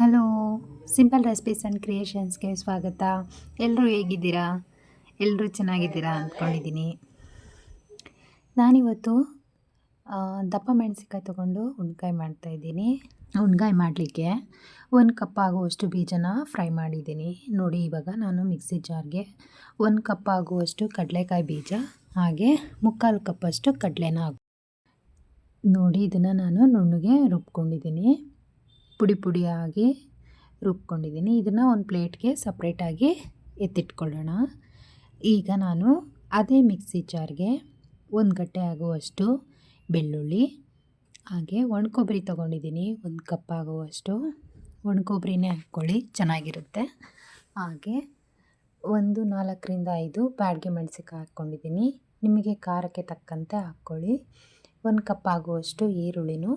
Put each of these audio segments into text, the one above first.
Hello simple recipes and ಕ್ರಿಯೇಷನ್ಸ್ಗೆ ಸ್ವಾಗತ. ಎಲ್ಲರೂ ಹೇಗಿದ್ದೀರಾ? ಎಲ್ಲರೂ ಚೆನ್ನಾಗಿದ್ದೀರಾ ಅಂದ್ಕೊಂಡಿದ್ದೀನಿ. ನಾನಿವತ್ತು ದಪ್ಪ ಮೆಣಸಿನ್ಕಾಯಿ ತೊಗೊಂಡು ಮಾಡ್ತಾ ಮಾಡ್ತಾಯಿದ್ದೀನಿ ಉಣ್ಗಾಯಿ ಮಾಡಲಿಕ್ಕೆ ಒಂದು ಕಪ್ ಆಗುವಷ್ಟು ಬೀಜನ ಫ್ರೈ ಮಾಡಿದ್ದೀನಿ. ನೋಡಿ, ಇವಾಗ ನಾನು ಮಿಕ್ಸಿ ಜಾರ್ಗೆ ಒಂದು ಕಪ್ ಆಗುವಷ್ಟು ಕಡಲೆಕಾಯಿ ಬೀಜ, ಹಾಗೆ ಮುಕ್ಕಾಲು ಕಪ್ಪಷ್ಟು ಕಡಲೆನ ನೋಡಿ, ಇದನ್ನು ನಾನು ನುಣ್ಣಗೆ ರುಬ್ಕೊಂಡಿದ್ದೀನಿ. ಪುಡಿ ಪುಡಿಯಾಗಿ ರುಬ್ಕೊಂಡಿದ್ದೀನಿ. ಇದನ್ನು ಒಂದು ಪ್ಲೇಟ್ಗೆ ಸಪ್ರೇಟಾಗಿ ಎತ್ತಿಟ್ಕೊಳ್ಳೋಣ. ಈಗ ನಾನು ಅದೇ ಮಿಕ್ಸಿ ಜಾರ್ಗೆ ಒಂದು ಗಟ್ಟೆ ಆಗುವಷ್ಟು ಬೆಳ್ಳುಳ್ಳಿ, ಹಾಗೆ ಒಣ ಕೊಬ್ಬರಿ ತೊಗೊಂಡಿದ್ದೀನಿ. ಒಂದು ಕಪ್ ಆಗುವಷ್ಟು ಒಣ ಕೊಬ್ಬರಿನೇ ಹಾಕ್ಕೊಳ್ಳಿ, ಚೆನ್ನಾಗಿರುತ್ತೆ. ಹಾಗೆ ಒಂದು ನಾಲ್ಕರಿಂದ ಐದು ಬ್ಯಾಡ್ಗೆ ಮೆಣಸಿನ್ಕಾಯಿ ಹಾಕ್ಕೊಂಡಿದ್ದೀನಿ. ನಿಮಗೆ ಖಾರಕ್ಕೆ ತಕ್ಕಂತೆ ಹಾಕ್ಕೊಳ್ಳಿ. ಒಂದು ಕಪ್ ಆಗುವಷ್ಟು ಈರುಳ್ಳಿನೂ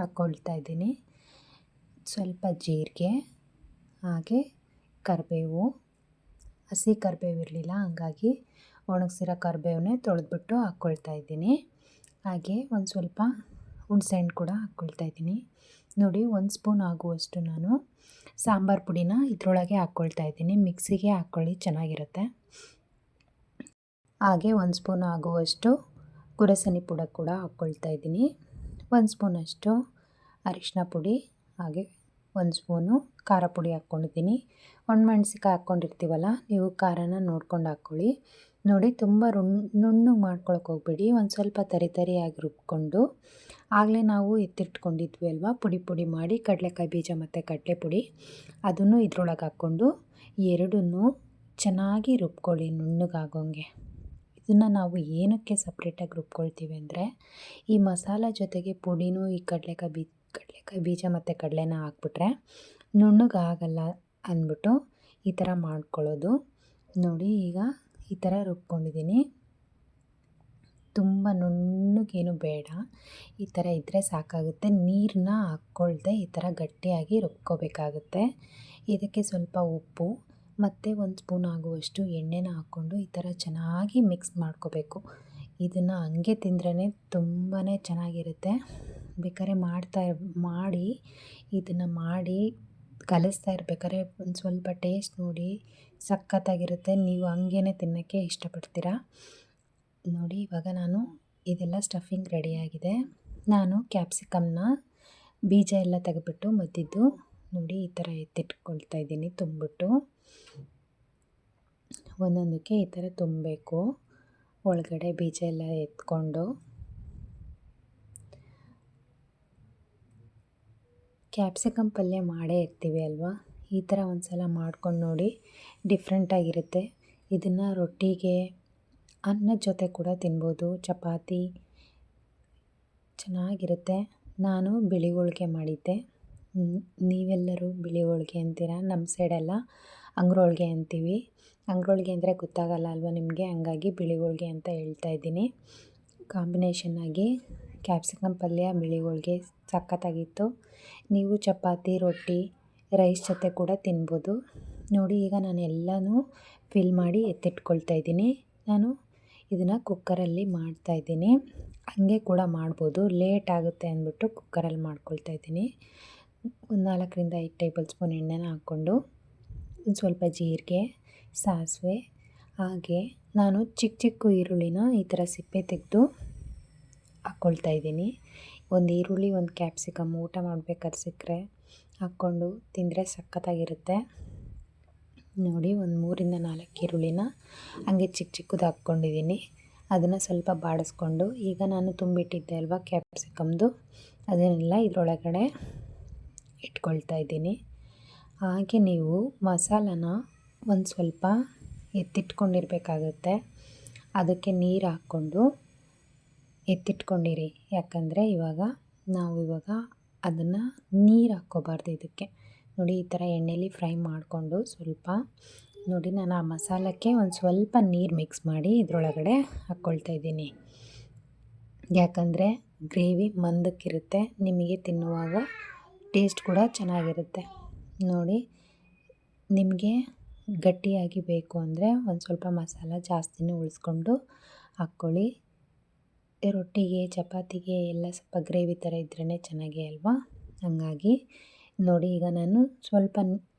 ಹಾಕ್ಕೊಳ್ತಾ ಇದ್ದೀನಿ. ಸ್ವಲ್ಪ ಜೀರಿಗೆ, ಹಾಗೆ ಕರಿಬೇವು, ಹಸಿ ಕರಿಬೇವು ಇರಲಿಲ್ಲ, ಹಾಗಾಗಿ ಒಣಗಿಸಿರೋ ಕರಿಬೇವನ್ನೇ ತೊಳೆದ್ಬಿಟ್ಟು ಹಾಕ್ಕೊಳ್ತಾ ಇದ್ದೀನಿ. ಹಾಗೆ ಒಂದು ಸ್ವಲ್ಪ ಹುಣಸೆಹಣ್ಣು ಕೂಡ ಹಾಕ್ಕೊಳ್ತಾ ಇದ್ದೀನಿ. ನೋಡಿ, ಒಂದು ಸ್ಪೂನ್ ಆಗುವಷ್ಟು ನಾನು ಸಾಂಬಾರು ಪುಡಿನ ಇದರೊಳಗೆ ಹಾಕ್ಕೊಳ್ತಾ ಇದ್ದೀನಿ. ಮಿಕ್ಸಿಗೆ ಹಾಕ್ಕೊಳ್ಳಿ, ಚೆನ್ನಾಗಿರುತ್ತೆ. ಹಾಗೆ ಒಂದು ಸ್ಪೂನ್ ಆಗುವಷ್ಟು ಕುರಸನಿ ಪುಡ ಕೂಡ ಹಾಕ್ಕೊಳ್ತಾ ಇದ್ದೀನಿ. ಒಂದು ಸ್ಪೂನಷ್ಟು ಅರಿಶಿನ ಪುಡಿ, ಹಾಗೆ ಒಂದು ಸ್ಪೂನು ಖಾರ ಪುಡಿ ಹಾಕ್ಕೊಂಡಿದ್ದೀನಿ. ಒಣಮೆಣ್ಸಿಕಾಯಿ ಹಾಕ್ಕೊಂಡಿರ್ತೀವಲ್ಲ, ನೀವು ಖಾರನ ನೋಡ್ಕೊಂಡು ಹಾಕ್ಕೊಳ್ಳಿ. ನೋಡಿ, ತುಂಬ ರುಣ್, ನುಣ್ಣಗೆ ಮಾಡ್ಕೊಳಕ್ಕೆ ಹೋಗ್ಬೇಡಿ. ಒಂದು ಸ್ವಲ್ಪ ತರಿ ತರಿಯಾಗಿ ರುಬ್ಕೊಂಡು, ಆಗಲೇ ನಾವು ಎತ್ತಿಟ್ಕೊಂಡಿದ್ವಿ ಅಲ್ವಾ? ಪುಡಿ ಪುಡಿ ಮಾಡಿ ಕಡಲೆಕಾಯಿ ಬೀಜ ಮತ್ತು ಕಡಲೆ ಪುಡಿ. ಅದನ್ನು ಇದ್ರೊಳಗೆ ಹಾಕ್ಕೊಂಡು, ಎರಡನ್ನೂ ಚೆನ್ನಾಗಿ ರುಬ್ಕೊಳ್ಳಿ ನುಣ್ಣಗಾಗೋಂಗೆ ಇದನ್ನು ನಾವು ಏನಕ್ಕೆ ಸಪ್ರೇಟಾಗಿ ರುಬ್ಕೊಳ್ತೀವಿ ಅಂದರೆ, ಈ ಮಸಾಲ ಜೊತೆಗೆ ಪುಡಿನೂ ಈ ಕಡಲೆಕಾಯಿ ಬೀ ಕಡಲೆಕಾಯಿ ಬೀಜ ಮತ್ತು ಕಡಲೆನ ಹಾಕ್ಬಿಟ್ರೆ ನುಣ್ಣಗಾಗಲ್ಲ ಅಂದ್ಬಿಟ್ಟು ಈ ಥರ ಮಾಡ್ಕೊಳ್ಳೋದು. ನೋಡಿ ಈಗ ಈ ಥರ ರುಬ್ಕೊಂಡಿದ್ದೀನಿ. ತುಂಬ ನುಣ್ಣಗೇನು ಬೇಡ. ಈ ಥರ ಇದ್ದರೆ ಸಾಕಾಗುತ್ತೆ. ನೀರನ್ನ ಹಾಕ್ಕೊಳ್ದೆ ಈ ಥರ ಗಟ್ಟಿಯಾಗಿ ರುಬ್ಕೋಬೇಕಾಗುತ್ತೆ. ಇದಕ್ಕೆ ಸ್ವಲ್ಪ ಉಪ್ಪು ಮತ್ತು ಒಂದು ಸ್ಪೂನ್ ಆಗುವಷ್ಟು ಎಣ್ಣೆನ ಹಾಕ್ಕೊಂಡು ಈ ಥರ ಚೆನ್ನಾಗಿ ಮಿಕ್ಸ್ ಮಾಡ್ಕೋಬೇಕು. ಇದನ್ನು ಹಂಗೆ ತಿಂದ್ರೇ ತುಂಬಾ ಚೆನ್ನಾಗಿರುತ್ತೆ. ಬೇಕಾದ್ರೆ ಮಾಡ್ತಾ ಮಾಡಿ ಇದನ್ನು ಮಾಡಿ ಕಲಿಸ್ತಾ ಇರ್ಬೇಕಾದ್ರೆ ಒಂದು ಸ್ವಲ್ಪ ಟೇಸ್ಟ್ ನೋಡಿ ಸಖತ್ತಾಗಿರುತ್ತೆ. ನೀವು ಹಂಗೇ ತಿನ್ನೋಕ್ಕೆ ಇಷ್ಟಪಡ್ತೀರಾ? ನೋಡಿ, ಇವಾಗ ನಾನು ಇದೆಲ್ಲ ಸ್ಟಫಿಂಗ್ ರೆಡಿಯಾಗಿದೆ ನಾನು ಕ್ಯಾಪ್ಸಿಕಮ್ನ ಬೀಜ ಎಲ್ಲ ತೆಗೆದ್ಬಿಟ್ಟು ಮದ್ದಿದ್ದು ನೋಡಿ ಈ ಥರ ಎತ್ತಿಟ್ಕೊಳ್ತಾ ಇದ್ದೀನಿ ತುಂಬಿಟ್ಟು ಒಂದೊಂದಕ್ಕೆ ಈ ಥರ ತುಂಬಬೇಕು. ಒಳಗಡೆ ಬೀಜ ಎಲ್ಲ ಎತ್ಕೊಂಡು ಕ್ಯಾಪ್ಸಿಕಮ್ ಪಲ್ಯ ಮಾಡೇ ಇರ್ತೀವಿ ಅಲ್ವಾ? ಈ ಥರ ಒಂದು ಸಲ ಮಾಡ್ಕೊಂಡು ನೋಡಿ ಡಿಫ್ರೆಂಟಾಗಿರುತ್ತೆ ಇದನ್ನು ರೊಟ್ಟಿಗೆ, ಅನ್ನದ ಜೊತೆ ಕೂಡ ತಿನ್ಬೋದು. ಚಪಾತಿ ಚೆನ್ನಾಗಿರುತ್ತೆ. ನಾನು ಬಿಳಿ ಹೋಳಿಗೆ ಮಾಡಿದ್ದೆ ನೀವೆಲ್ಲರೂ ಬಿಳಿ ಹೋಳಿಗೆ ಅಂತೀರಾ ನಮ್ಮ ಸೈಡೆಲ್ಲ ಅಂಗ್ರೋಳಿಗೆ ಅಂತೀವಿ. ಅಂಗ್ರೋಳಿಗೆ ಅಂದರೆ ಗೊತ್ತಾಗಲ್ಲ ಅಲ್ವಾ ನಿಮಗೆ? ಹಂಗಾಗಿ ಬಿಳಿ ಹೋಳಿಗೆ ಅಂತ ಹೇಳ್ತಾ ಇದ್ದೀನಿ. ಕಾಂಬಿನೇಷನ್ನಾಗಿ ಕ್ಯಾಪ್ಸಿಕಮ್ ಪಲ್ಯ ಬಿಳಿ ಹೋಳ್ಗೆ ಸಖತ್ತಾಗಿತ್ತು. ನೀವು ಚಪಾತಿ, ರೊಟ್ಟಿ, ರೈಸ್ ಜೊತೆ ಕೂಡ ತಿನ್ಬೋದು. ನೋಡಿ, ಈಗ ನಾನು ಎಲ್ಲನೂ ಫಿಲ್ ಮಾಡಿ ಎತ್ತಿಟ್ಕೊಳ್ತಾ ಇದ್ದೀನಿ. ನಾನು ಇದನ್ನು ಕುಕ್ಕರಲ್ಲಿ ಮಾಡ್ತಾಯಿದ್ದೀನಿ ಹಾಗೆ ಕೂಡ ಮಾಡ್ಬೋದು. ಲೇಟ್ ಆಗುತ್ತೆ ಅಂದ್ಬಿಟ್ಟು ಕುಕ್ಕರಲ್ಲಿ ಮಾಡ್ಕೊಳ್ತಾ ಇದ್ದೀನಿ. ಒಂದು ನಾಲ್ಕರಿಂದ ಐದು ಟೇಬಲ್ ಸ್ಪೂನ್ ಎಣ್ಣೆನ ಹಾಕ್ಕೊಂಡು ಸ್ವಲ್ಪ ಜೀರಿಗೆ, ಸಾಸಿವೆ, ಹಾಗೆ ನಾನು ಚಿಕ್ಕ ಚಿಕ್ಕ ಈರುಳ್ಳಿನ ಈ ಥರ ಸಿಪ್ಪೆ ತೆಗೆದು ಹಾಕ್ಕೊಳ್ತಾ ಇದ್ದೀನಿ. ಒಂದು ಈರುಳ್ಳಿ, ಒಂದು ಕ್ಯಾಪ್ಸಿಕಮ್ ಊಟ ಮಾಡ್ಬೇಕಾದ್ರೆ ಸಿಕ್ಕರೆ ಹಾಕ್ಕೊಂಡು ತಿಂದರೆ ಸಖತ್ತಾಗಿರುತ್ತೆ. ನೋಡಿ, ಒಂದು ಮೂರಿಂದ ನಾಲ್ಕು ಈರುಳ್ಳಿನ ಹಂಗೆ ಚಿಕ್ಕ ಚಿಕ್ಕದು ಹಾಕ್ಕೊಂಡಿದ್ದೀನಿ. ಅದನ್ನು ಸ್ವಲ್ಪ ಬಾಡಿಸ್ಕೊಂಡು, ಈಗ ನಾನು ತುಂಬಿಟ್ಟಿದ್ದೆ ಅಲ್ವಾ ಕ್ಯಾಪ್ಸಿಕಮ್ದು ಅದನ್ನೆಲ್ಲ ಇದರೊಳಗಡೆ ಇಟ್ಕೊಳ್ತಾ ಇದ್ದೀನಿ. ಹಾಗೆ ನೀವು ಮಸಾಲನ ಒಂದು ಸ್ವಲ್ಪ ಎತ್ತಿಟ್ಕೊಂಡಿರ್ಬೇಕಾಗತ್ತೆ. ಅದಕ್ಕೆ ನೀರು ಹಾಕ್ಕೊಂಡು ಎತ್ತಿಟ್ಕೊಂಡಿರಿ. ಯಾಕಂದರೆ ಇವಾಗ ನಾವು ಇವಾಗ ಅದನ್ನು ನೀರು ಹಾಕ್ಕೋಬಾರ್ದು ಇದಕ್ಕೆ. ನೋಡಿ, ಈ ಥರ ಎಣ್ಣೆಲಿ ಫ್ರೈ ಮಾಡಿಕೊಂಡು ಸ್ವಲ್ಪ ನೋಡಿ, ನಾನು ಆ ಮಸಾಲಕ್ಕೆ ಒಂದು ಸ್ವಲ್ಪ ನೀರು ಮಿಕ್ಸ್ ಮಾಡಿ ಇದರೊಳಗಡೆ ಹಾಕ್ಕೊಳ್ತಾ ಇದ್ದೀನಿ. ಯಾಕಂದರೆ ಗ್ರೇವಿ ಮಂದಕ್ಕಿರುತ್ತೆ, ನಿಮಗೆ ತಿನ್ನುವಾಗ ಟೇಸ್ಟ್ ಕೂಡ ಚೆನ್ನಾಗಿರುತ್ತೆ. ನೋಡಿ, ನಿಮಗೆ ಗಟ್ಟಿಯಾಗಿ ಬೇಕು ಅಂದರೆ ಒಂದು ಸ್ವಲ್ಪ ಮಸಾಲ ಜಾಸ್ತಿನೇ ಉಳಿಸ್ಕೊಂಡು ಹಾಕ್ಕೊಳ್ಳಿ. ರೊಟ್ಟಿಗೆ, ಚಪಾತಿಗೆ ಎಲ್ಲ ಸ್ವಲ್ಪ ಗ್ರೇವಿ ಥರ ಇದ್ರೇ ಚೆನ್ನಾಗಿ ಅಲ್ವಾ? ಹಂಗಾಗಿ ನೋಡಿ ಈಗ ನಾನು ಸ್ವಲ್ಪ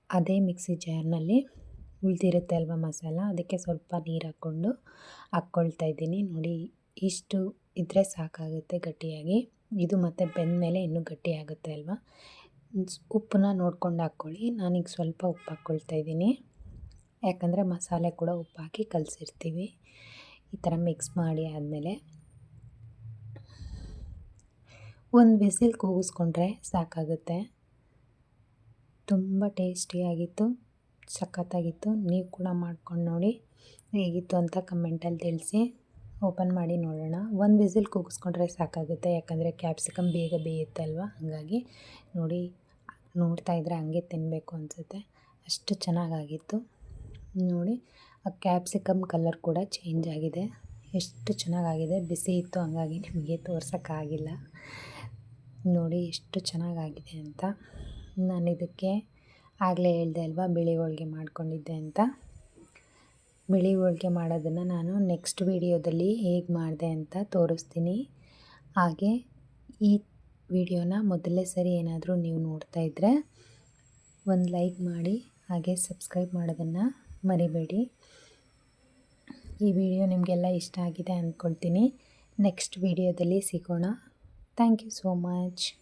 ಅದೇ ಮಿಕ್ಸಿ ಜಾರ್ನಲ್ಲಿ ಉಳಿದಿರುತ್ತೆ ಅಲ್ವಾ ಮಸಾಲ? ಅದಕ್ಕೆ ಸ್ವಲ್ಪ ನೀರು ಹಾಕ್ಕೊಂಡು ಹಾಕ್ಕೊಳ್ತಾ ಇದ್ದೀನಿ. ನೋಡಿ ಇಷ್ಟು ಇದ್ದರೆ ಸಾಕಾಗುತ್ತೆ ಗಟ್ಟಿಯಾಗಿ. ಇದು ಮತ್ತು ಬೆಂದಮೇಲೆ ಇನ್ನೂ ಗಟ್ಟಿ ಆಗುತ್ತೆ ಅಲ್ವಾ? ಉಪ್ಪನ್ನ ನೋಡ್ಕೊಂಡು ಹಾಕ್ಕೊಳ್ಳಿ. ನಾನೀಗ ಸ್ವಲ್ಪ ಉಪ್ಪು ಹಾಕ್ಕೊಳ್ತಾ ಇದ್ದೀನಿ. ಯಾಕಂದರೆ ಮಸಾಲೆ ಕೂಡ ಉಪ್ಪು ಹಾಕಿ ಕಲಸಿರ್ತೀವಿ. ಈ ಥರ ಮಿಕ್ಸ್ ಮಾಡಿ ಆದಮೇಲೆ. ಒಂದು ಬಿಸಿಲ್ ಕೂಗಿಸ್ಕೊಂಡ್ರೆ ಸಾಕಾಗುತ್ತೆ. ತುಂಬ ಟೇಸ್ಟಿಯಾಗಿತ್ತು, ಸಖತ್ತಾಗಿತ್ತು. ನೀವು ಕೂಡ ಮಾಡ್ಕೊಂಡು ನೋಡಿ, ಹೇಗಿತ್ತು ಅಂತ ಕಮೆಂಟಲ್ಲಿ ತಿಳಿಸಿ. ಓಪನ್ ಮಾಡಿ ನೋಡೋಣ. ಒಂದು ವಿಸಿಲ್ ಕೂಗಿಸ್ಕೊಂಡ್ರೆ ಸಾಕಾಗುತ್ತೆ, ಯಾಕಂದರೆ ಕ್ಯಾಪ್ಸಿಕಮ್ ಬೇಗ ಬೇಯುತ್ತೆ ಅಲ್ವಾ ಹಾಗಾಗಿ ನೋಡಿ, ನೋಡ್ತಾ ಇದ್ದರೆ ಹಂಗೆ ತಿನ್ನಬೇಕು ಅನಿಸುತ್ತೆ. ಅಷ್ಟು ಚೆನ್ನಾಗಾಗಿತ್ತು. ನೋಡಿ, ಆ ಕ್ಯಾಪ್ಸಿಕಮ್ ಕಲರ್ ಕೂಡ ಚೇಂಜ್ ಆಗಿದೆ. ಎಷ್ಟು ಚೆನ್ನಾಗಾಗಿದೆ. ಬಿಸಿ ಇತ್ತು, ಹಂಗಾಗಿ ನಿಮಗೆ ತೋರ್ಸೋಕ್ಕಾಗಿಲ್ಲ. ನೋಡಿ ಎಷ್ಟು ಚೆನ್ನಾಗಾಗಿದೆ ಅಂತ. ನಾನು ಇದಕ್ಕೆ ಆಗಲೇ ಹೇಳಿದೆ ಅಲ್ವಾ, ಬಿಳಿ ಹೋಳಿಗೆ ಮಾಡಿಕೊಂಡಿದ್ದೆ ಅಂತ. ಬಿಳಿ ಹೋಳಿಗೆ ಮಾಡೋದನ್ನು ನಾನು ನೆಕ್ಸ್ಟ್ ವಿಡಿಯೋದಲ್ಲಿ ಹೇಗೆ ಮಾಡಿದೆ ಅಂತ ತೋರಿಸ್ತೀನಿ. ಹಾಗೆ ಈ ವಿಡಿಯೋನ ಮೊದಲೇ ಸರಿ ಏನಾದರೂ ನೀವು ನೋಡ್ತಾ ಇದ್ದರೆ ಒಂದು ಲೈಕ್ ಮಾಡಿ, ಹಾಗೆ ಸಬ್ಸ್ಕ್ರೈಬ್ ಮಾಡೋದನ್ನು ಮರಿಬೇಡಿ. ಈ ವಿಡಿಯೋ ನಿಮಗೆಲ್ಲ ಇಷ್ಟ ಆಗಿದೆ ಅಂದ್ಕೊಳ್ತೀನಿ ನೆಕ್ಸ್ಟ್ ವಿಡಿಯೋದಲ್ಲಿ ಸಿಗೋಣ. Thank you so much.